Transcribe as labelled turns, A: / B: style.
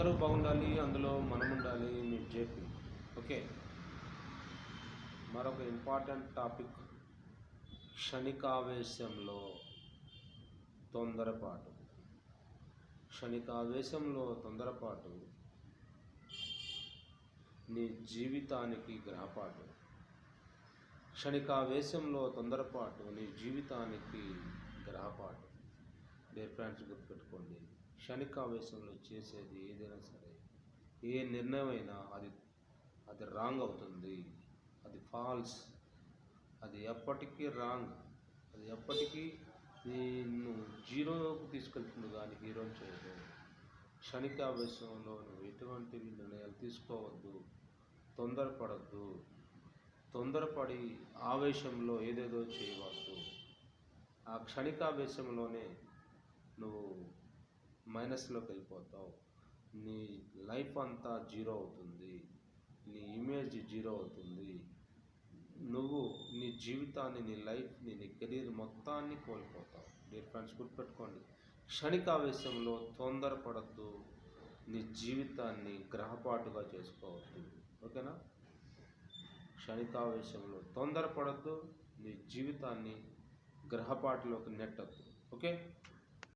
A: అందరూ బాగుండాలి అందులో మనం ఉండాలి మీరు చెప్పి. ఓకే. మరొక ఇంపార్టెంట్ టాపిక్ క్షణికావేశంలో తొందరపాటు. క్షణికావేశంలో తొందరపాటు నీ జీవితానికి గ్రహపాటు. క్షణికావేశంలో తొందరపాటు నీ జీవితానికి గ్రహపాటు. డియర్ ఫ్రెండ్స్ గుర్తుపెట్టుకోండి. క్షణికావేశంలో చేసేది ఏదైనా సరే. ఏ నిర్ణయం అయినా అది అది రాంగ్ అవుతుంది. అది ఫాల్స్. అది ఎప్పటికీ రాంగ్. అది ఎప్పటికీ నిన్ను జీరోకి తీసుకెళ్తుంది కానీ హీరోని చేయదు. క్షణికావేశంలో నువ్వు ఎటువంటి నిర్ణయాలు తీసుకోవద్దు. తొందరపడద్దు. తొందరపడి ఆవేశంలో ఏదేదో చేయవద్దు. ఆ క్షణికావేశంలోనే నువ్వు మైనస్లోకి వెళ్ళిపోతావు నీ లైఫ్ అంతా జీరో అవుతుంది. నీ ఇమేజ్ జీరో అవుతుంది. నువ్వు నీ జీవితాన్ని నీ లైఫ్ని నీ కెరీర్ మొత్తాన్ని కోల్పోతావు. డియర్ ఫ్రెండ్స్ గుర్తుపెట్టుకోండి. క్షణికావేశంలో తొందరపడద్దు. నీ జీవితాన్ని గ్రహపాటుగా చేసుకోవద్దు. ఓకేనా? క్షణికావేశంలో తొందరపడద్దు. నీ జీవితాన్ని గ్రహపాటులోకి నెట్టద్దు. ఓకే?